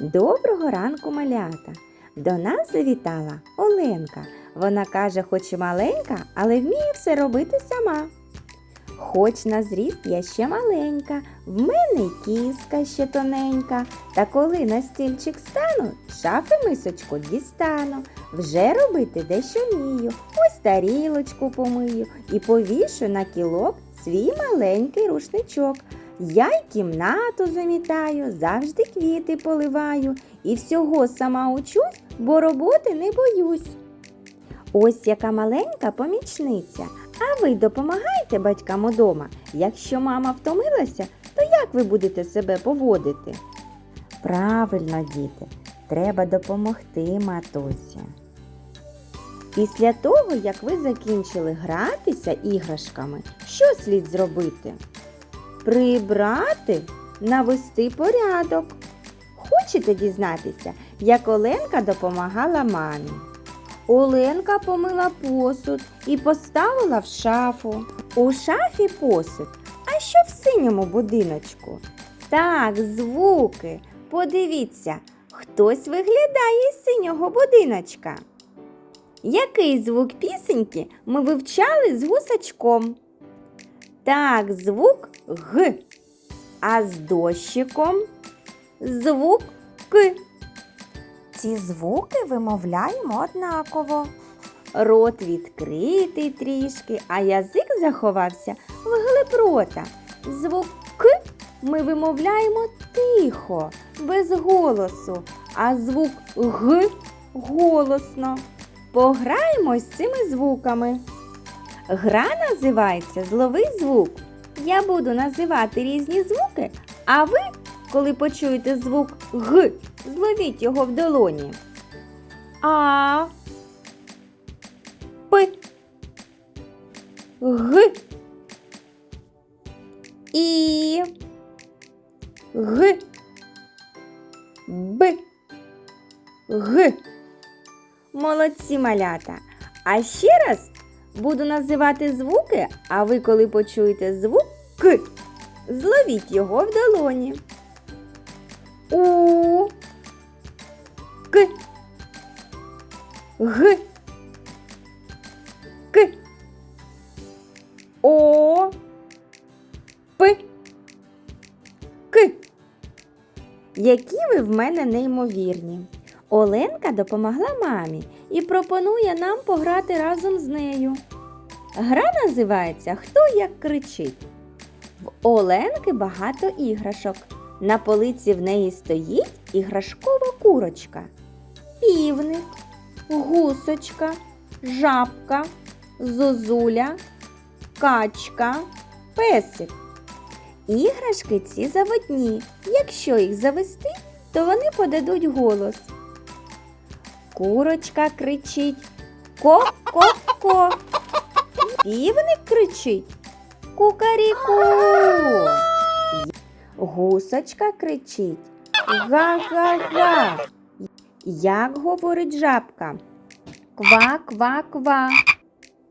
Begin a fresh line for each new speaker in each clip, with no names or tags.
Доброго ранку, малята! До нас завітала Оленка. Вона каже, хоч і маленька, але вміє все робити сама. Хоч на зріст я ще маленька, в мене й кіска ще тоненька. Та коли на стільчик стану, шафи мисочку дістану. Вже робити дещо вмію. Ось тарілочку помию і повішу на кілок свій маленький рушничок. Я й кімнату замітаю, завжди квіти поливаю і всього сама учусь, бо роботи не боюсь. Ось яка маленька помічниця. А ви допомагаєте батькам удома? Якщо мама втомилася, то як ви будете себе поводити? Правильно, діти, треба допомогти матусі. Після того, як ви закінчили гратися іграшками, що слід зробити? Прибрати, навести порядок. Хочете дізнатися, як Оленка допомагала мамі? Оленка помила посуд і поставила в шафу. У шафі посуд. А що в синьому будиночку? Так, звуки. Подивіться, хтось виглядає з синього будиночка. Який звук пісеньки ми вивчали з гусачком? Так, звук Г. А з дощиком звук К. Ці звуки вимовляємо однаково. Рот відкритий трішки, а язик заховався вглиб рота. Звук К ми вимовляємо тихо, без голосу, а звук Г голосно. Пограємо з цими звуками. Гра називається Зловий звук. Я буду називати різні звуки, а ви, коли почуєте звук Г, зловіть його в долоні. А. П. Г. І. Г. Б. Г. Молодці малята. А ще раз буду називати звуки, а ви, коли почуєте звук К, зловіть його в долоні. У. К. Г. К. О. П. К. Які ви в мене неймовірні. Оленка допомогла мамі і пропонує нам пограти разом з нею. Гра називається Хто як кричить. В Оленки багато іграшок. На полиці в неї стоїть іграшкова курочка, півник, гусочка, жабка, зозуля, качка, песик. Іграшки ці заводні. Якщо їх завести, то вони подадуть голос. Курочка кричить ко-ко-ко. Півник кричить кукаріку. Гусочка кричить га-га-га. Як говорить жабка? Ква-ква-ква.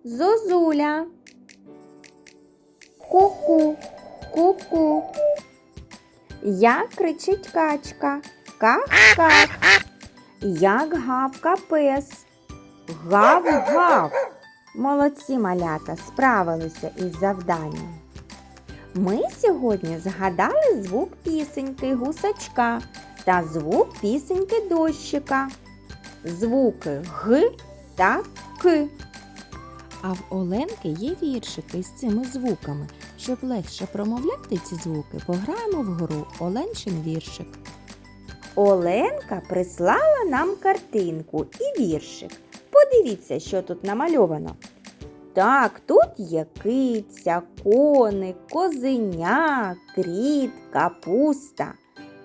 Зозуля. Ку-ку, ку-ку. Як кричить качка? Ках-ках. Як гавка пес. Гав-гав. Молодці малята справилися із завданням. Ми сьогодні згадали звук пісеньки гусачка та звук пісеньки дощика. Звуки Г та К.
А в Оленки є віршики з цими звуками. Щоб легше промовляти ці звуки, пограємо в гру Оленчин віршик.
Оленка прислала нам картинку і віршик. Подивіться, що тут намальовано. Так, тут є киця, коник, козеня, кріт, капуста.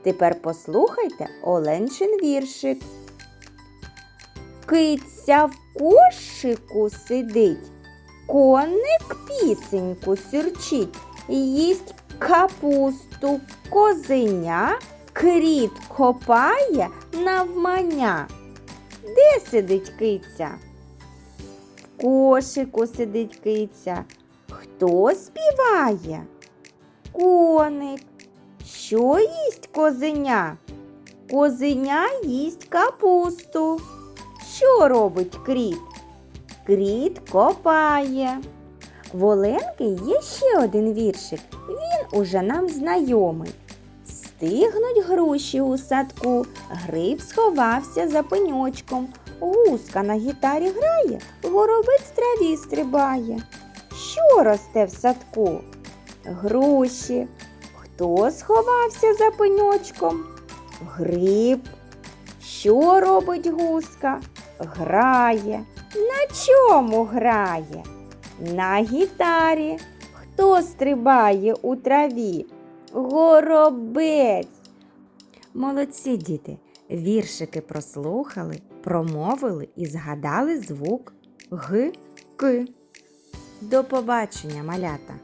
Тепер послухайте Оленчин віршик. Киця в кошику сидить, коник пісеньку сюрчить, їсть капусту, козеня, кріт копає навмання. Де сидить киця? В кошику сидить киця. Хто співає? Коник. Що їсть козеня? Козеня їсть капусту. Що робить кріт? Кріт копає. В Оленки є ще один віршик. Він уже нам знайомий. Стигнуть груші у садку, гриб сховався за пеньочком. Гуска на гітарі грає, горобець траві стрибає. Що росте в садку? Груші. Хто сховався за пеньочком? Гриб. Що робить гуска? Грає. На чому грає? На гітарі. Хто стрибає у траві? Горобець. Молодці діти. Віршики прослухали, промовили і згадали звук Г К. До побачення, малята!